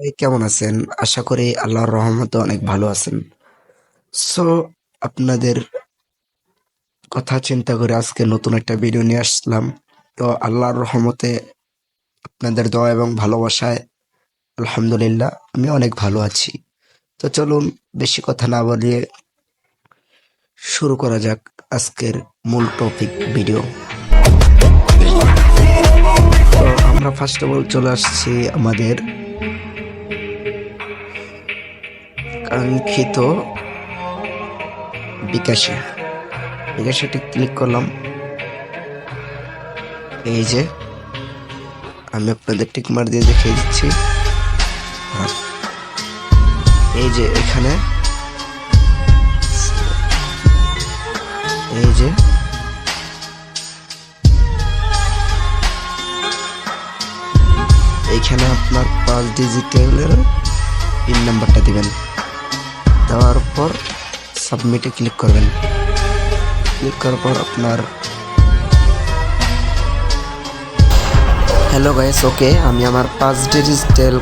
সবাই কেমন আছেন? আশা করি আল্লাহর রহমতে অনেক ভালো আছেন। সো আপনাদের কথা চিন্তা করে আজকে নতুন একটা ভিডিও নিয়ে আসলাম। তো আল্লাহর রহমতে আপনাদের দয়া এবং ভালোবাসায় আলহামদুলিল্লাহ আমি অনেক ভালো আছি। তো চলুন বেশি কথা না বলিয়ে শুরু করা যাক আজকের মূল টপিক ভিডিও আমরা ফার্স্ট অফ অল চলে আসছি আমাদের কাঙ্ক্ষিত বিকাশে। বিকাশে ক্লিক করলাম। এই যে, আমি আপনাদের টিকমার দিয়ে দেখিয়ে দিচ্ছি। এই যে এখানে, এই যে, এইখানে আপনার পাঁচ ডিজিটালের পিন নাম্বারটা দিবেন। দেওয়ার পর সাবমিটে ক্লিক করবেন। ক্লিক করার পর আপনার হ্যালো গাইস ওকে আমি আমার পাঁচ ডিজিটাল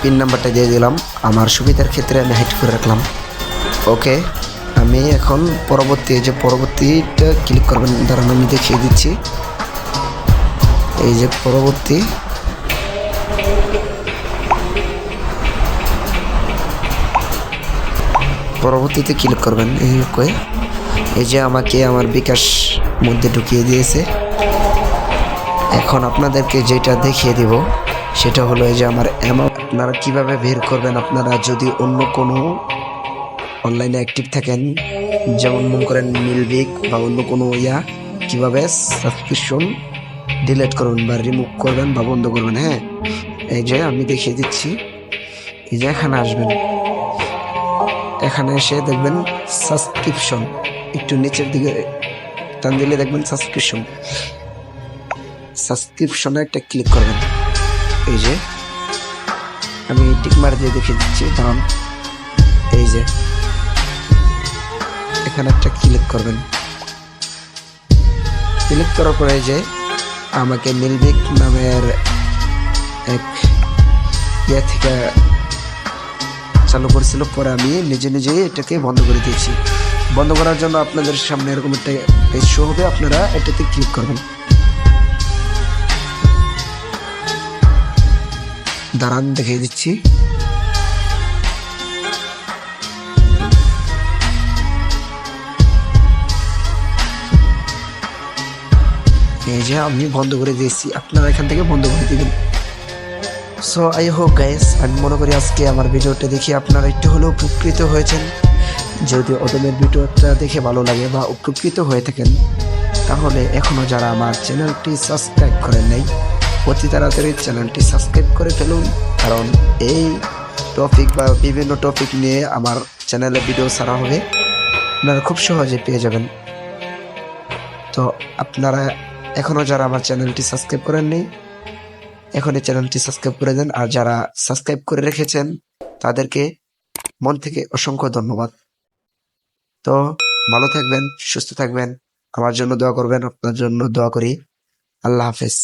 পিন নাম্বারটা দিয়ে দিলাম। আমার সুবিধার ক্ষেত্রে আমি হাইড করে রাখলাম। ওকে আমি এখন পরবর্তী যে পরবর্তীটা ক্লিক করবেন দাঁড়ান আমি দেখিয়ে দিচ্ছি। এই যে পরবর্তী পরবর্তীতে ক্লিক করবেন, এই করে এই যে আমাকে আমার বিকাশ মধ্যে ঢুকিয়ে দিয়েছে। এখন আপনাদেরকে যেটা দেখিয়ে দিব, সেটা হলো এই যে আমার অ্যামাউন্ট আপনারা কীভাবে বের করবেন, আপনারা যদি অন্য কোনো অনলাইনে অ্যাক্টিভ থাকেন, যেমন মনে করেন মিলবিক বা অন্য কোনো ইয়া, কীভাবে সাবস্ক্রিপশন ডিলিট করবেন বা রিমুভ করবেন বা বন্ধ করবেন হ্যাঁ? এই যে আমি দেখিয়ে দিচ্ছি। এই যে এখানে আসবেন। এখানে এসে দেখবেন সাবস্ক্রিপশন একটু নিচের দিকে টান দিলে দেখবেন সাবস্ক্রিপশন সাবস্ক্রিপশনে একটা ক্লিক করবেন। এই যে, আমি টিকমার দিয়ে দেখিয়ে দিচ্ছি কারণ এই যে, এখানে একটা ক্লিক করবেন। ক্লিক করার পরে যে, আমাকে মিলবিক নামের এক ইয়ে থেকে চালু করেছিল, পরে আমি নিজে নিজেই এটাকে বন্ধ করে দিয়েছি। বন্ধ করার জন্য আপনাদের সামনে এরকম একটা পেজ শো হবে, আপনারা এটাতে ক্লিক করবেন। দাঁড়ান, দেখিয়ে দিচ্ছি। এই যে আমি বন্ধ করে দিয়েছি, আপনারা এখান থেকে বন্ধ করে দিবেন। সো আই হোপ গাইস আমি মনে করি আজকে আমার ভিডিওটা দেখে আপনারা একটু হলেও উপকৃত হয়েছেন। যদি ওদের ভিডিওটা দেখে ভালো লাগে বা উপকৃত হয়ে থাকেন, তাহলে এখনও যারা আমার চ্যানেলটি সাবস্ক্রাইব করেন নাই, অতি তাড়াতাড়ি চ্যানেলটি সাবস্ক্রাইব করে ফেলুন। কারণ এই টপিক বা বিভিন্ন টপিক নিয়ে আমার চ্যানেলে ভিডিও ছাড়া হবে আপনারা খুব সহজে পেয়ে যাবেন। তো আপনারা এখনও যারা আমার চ্যানেলটি সাবস্ক্রাইব করেননি এখন এই চ্যানেলটি সাবস্ক্রাইব করে দেন। আর যারা সাবস্ক্রাইব করে রেখেছেন, তাদেরকে মন থেকে অসংখ্য ধন্যবাদ। তো ভালো থাকবেন, সুস্থ থাকবেন। আমার জন্য দোয়া করবেন, আপনার জন্য দোয়া করি। আল্লাহ হাফেজ।